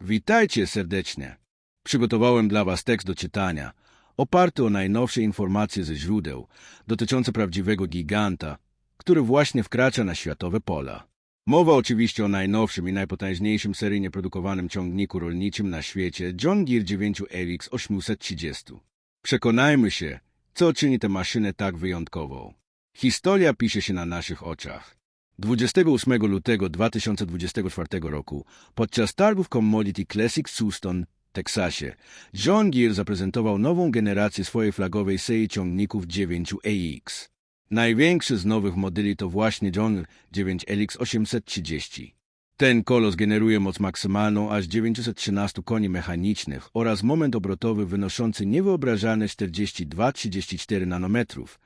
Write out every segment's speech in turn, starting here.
Witajcie serdecznie. Przygotowałem dla Was tekst do czytania, oparty o najnowsze informacje ze źródeł dotyczące prawdziwego giganta, który właśnie wkracza na światowe pola. Mowa oczywiście o najnowszym i najpotężniejszym seryjnie produkowanym ciągniku rolniczym na świecie John Deere 9LX 830. Przekonajmy się, co czyni tę maszynę tak wyjątkową. Historia pisze się na naszych oczach. 28 lutego 2024 roku podczas targów Commodity Classic w Houston, Teksasie, John Deere zaprezentował nową generację swojej flagowej serii ciągników 9AX. Największy z nowych modeli to właśnie John 9LX 830. Ten kolos generuje moc maksymalną aż 913 koni mechanicznych oraz moment obrotowy wynoszący niewyobrażalne 42-34 nanometrów,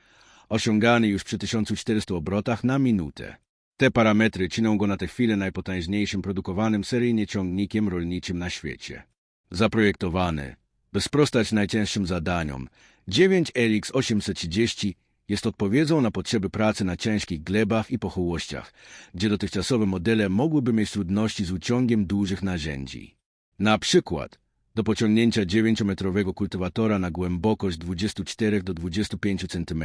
osiągany już przy 1400 obrotach na minutę. Te parametry czynią go na tę chwilę najpotężniejszym produkowanym seryjnie ciągnikiem rolniczym na świecie. Zaprojektowany, by sprostać najcięższym zadaniom, 9LX 830 jest odpowiedzią na potrzeby pracy na ciężkich glebach i pochyłościach, gdzie dotychczasowe modele mogłyby mieć trudności z uciągiem dużych narzędzi. Na przykład do pociągnięcia 9-metrowego kultywatora na głębokość 24 do 25 cm.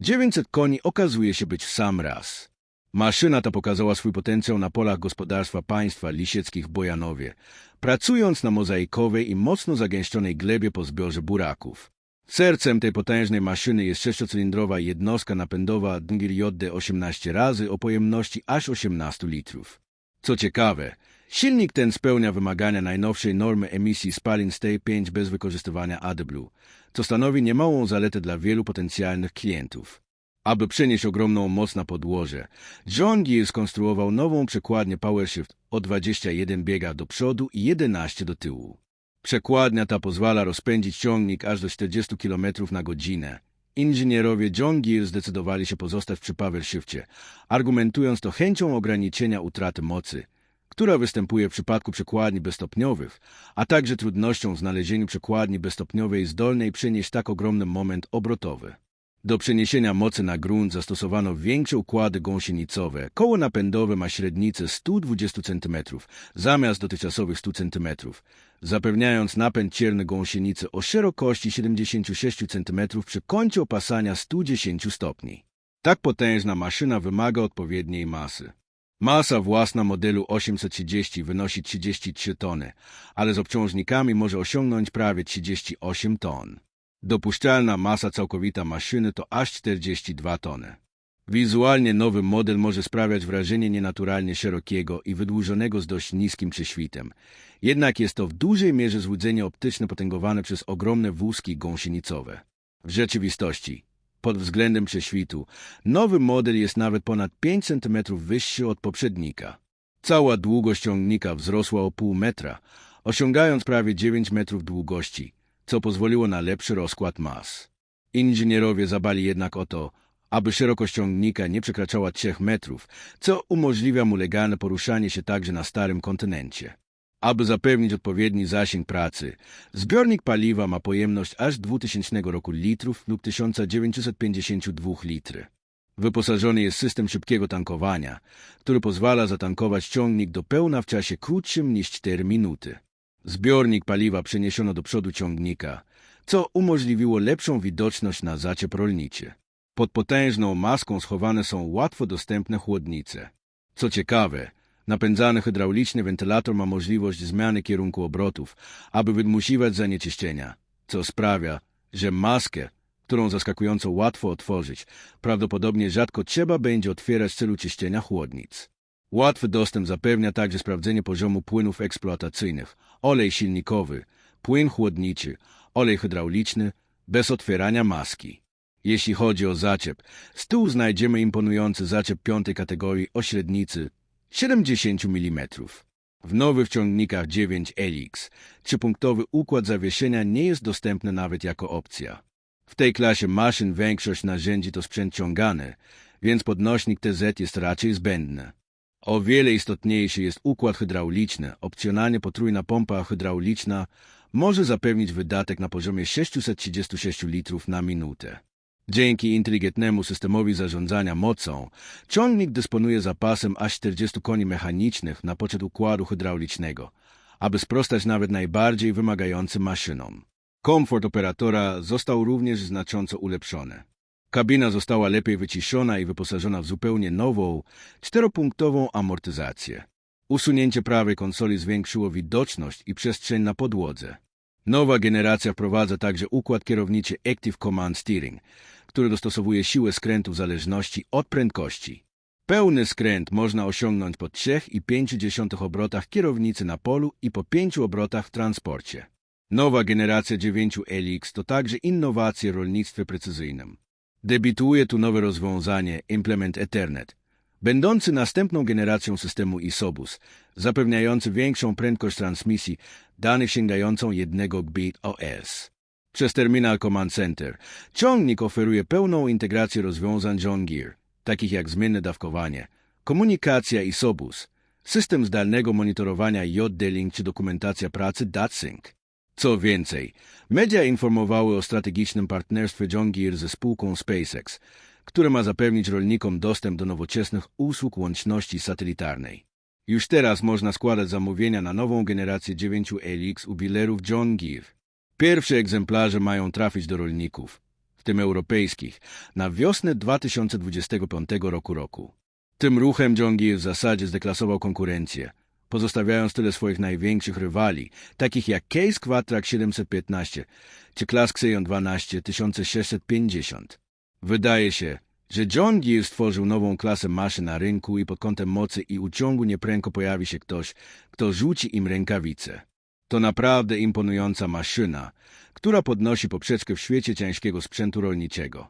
900 koni okazuje się być w sam raz. Maszyna ta pokazała swój potencjał na polach gospodarstwa państwa lisieckich w Bojanowie, pracując na mozaikowej i mocno zagęszczonej glebie po zbiorze buraków. Sercem tej potężnej maszyny jest sześciocylindrowa jednostka napędowa Dungir JD 18 razy o pojemności aż 18 litrów. Co ciekawe, silnik ten spełnia wymagania najnowszej normy emisji spalin Stay 5 bez wykorzystywania AdBlue, co stanowi niemałą zaletę dla wielu potencjalnych klientów. Aby przenieść ogromną moc na podłoże, John Deere skonstruował nową przekładnię PowerShift o 21 biega do przodu i 11 do tyłu. Przekładnia ta pozwala rozpędzić ciągnik aż do 40 km na godzinę. Inżynierowie John Deere zdecydowali się pozostać przy PowerShifcie, argumentując to chęcią ograniczenia utraty mocy, która występuje w przypadku przekładni bezstopniowych, a także trudnością w znalezieniu przekładni bezstopniowej zdolnej przenieść tak ogromny moment obrotowy. Do przeniesienia mocy na grunt zastosowano większe układy gąsienicowe. Koło napędowe ma średnicę 120 cm zamiast dotychczasowych 100 cm, zapewniając napęd cierny gąsienicy o szerokości 76 cm przy kącie opasania 110 stopni. Tak potężna maszyna wymaga odpowiedniej masy. Masa własna modelu 830 wynosi 33 tony, ale z obciążnikami może osiągnąć prawie 38 ton. Dopuszczalna masa całkowita maszyny to aż 42 tony. Wizualnie nowy model może sprawiać wrażenie nienaturalnie szerokiego i wydłużonego z dość niskim prześwitem. Jednak jest to w dużej mierze złudzenie optyczne potęgowane przez ogromne wózki gąsienicowe. W rzeczywistości, pod względem prześwitu, nowy model jest nawet ponad 5 cm wyższy od poprzednika. Cała długość ciągnika wzrosła o pół metra, osiągając prawie 9 metrów długości, co pozwoliło na lepszy rozkład mas. Inżynierowie zabali jednak o to, aby szerokość ciągnika nie przekraczała 3 metrów, co umożliwia mu legalne poruszanie się także na starym kontynencie. Aby zapewnić odpowiedni zasięg pracy, zbiornik paliwa ma pojemność aż 2000 roku litrów lub 1952 litry. Wyposażony jest system szybkiego tankowania, który pozwala zatankować ciągnik do pełna w czasie krótszym niż 4 minuty. Zbiornik paliwa przeniesiono do przodu ciągnika, co umożliwiło lepszą widoczność na zaciep rolniczy. Pod potężną maską schowane są łatwo dostępne chłodnice. Co ciekawe, napędzany hydrauliczny wentylator ma możliwość zmiany kierunku obrotów, aby wymusiwać zanieczyszczenia, co sprawia, że maskę, którą zaskakująco łatwo otworzyć, prawdopodobnie rzadko trzeba będzie otwierać w celu czyszczenia chłodnic. Łatwy dostęp zapewnia także sprawdzenie poziomu płynów eksploatacyjnych, olej silnikowy, płyn chłodniczy, olej hydrauliczny, bez otwierania maski. Jeśli chodzi o zaciep, z tyłu znajdziemy imponujący zaciep piątej kategorii o średnicy 70 mm. W nowych ciągnikach 9 LX trzypunktowy układ zawieszenia nie jest dostępny nawet jako opcja. W tej klasie maszyn większość narzędzi to sprzęt ciągany, więc podnośnik TZ jest raczej zbędny. O wiele istotniejszy jest układ hydrauliczny. Opcjonalnie potrójna pompa hydrauliczna może zapewnić wydatek na poziomie 636 litrów na minutę. Dzięki inteligentnemu systemowi zarządzania mocą, ciągnik dysponuje zapasem aż 40 koni mechanicznych na poczet układu hydraulicznego, aby sprostać nawet najbardziej wymagającym maszynom. Komfort operatora został również znacząco ulepszony. Kabina została lepiej wyciszona i wyposażona w zupełnie nową, czteropunktową amortyzację. Usunięcie prawej konsoli zwiększyło widoczność i przestrzeń na podłodze. Nowa generacja wprowadza także układ kierowniczy Active Command Steering, który dostosowuje siłę skrętu w zależności od prędkości. Pełny skręt można osiągnąć po 3,5 obrotach kierownicy na polu i po 5 obrotach w transporcie. Nowa generacja 9 LX to także innowacje w rolnictwie precyzyjnym. Debiutuje tu nowe rozwiązanie Implement Ethernet, będący następną generacją systemu ISOBUS, zapewniający większą prędkość transmisji danych sięgającą 1 gbit OS. Przez Terminal Command Center ciągnik oferuje pełną integrację rozwiązań John Gear, takich jak zmienne dawkowanie, komunikacja ISOBUS, system zdalnego monitorowania JD-Link czy dokumentacja pracy DATSync. Co więcej, media informowały o strategicznym partnerstwie John ze spółką SpaceX, które ma zapewnić rolnikom dostęp do nowoczesnych usług łączności satelitarnej. Już teraz można składać zamówienia na nową generację 9 LX u dealerów John Deere. Pierwsze egzemplarze mają trafić do rolników, w tym europejskich, na wiosnę 2025 roku roku. Tym ruchem John Deere w zasadzie zdeklasował konkurencję, pozostawiając tyle swoich największych rywali, takich jak Case Quatrack 715 czy Class Xeon 12 1650. Wydaje się, że John Deere stworzył nową klasę maszyn na rynku i pod kątem mocy i uciągu nieprędko pojawi się ktoś, kto rzuci im rękawice. To naprawdę imponująca maszyna, która podnosi poprzeczkę w świecie ciężkiego sprzętu rolniczego.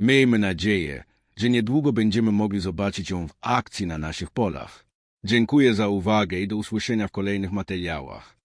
Miejmy nadzieję, że niedługo będziemy mogli zobaczyć ją w akcji na naszych polach. Dziękuję za uwagę i do usłyszenia w kolejnych materiałach.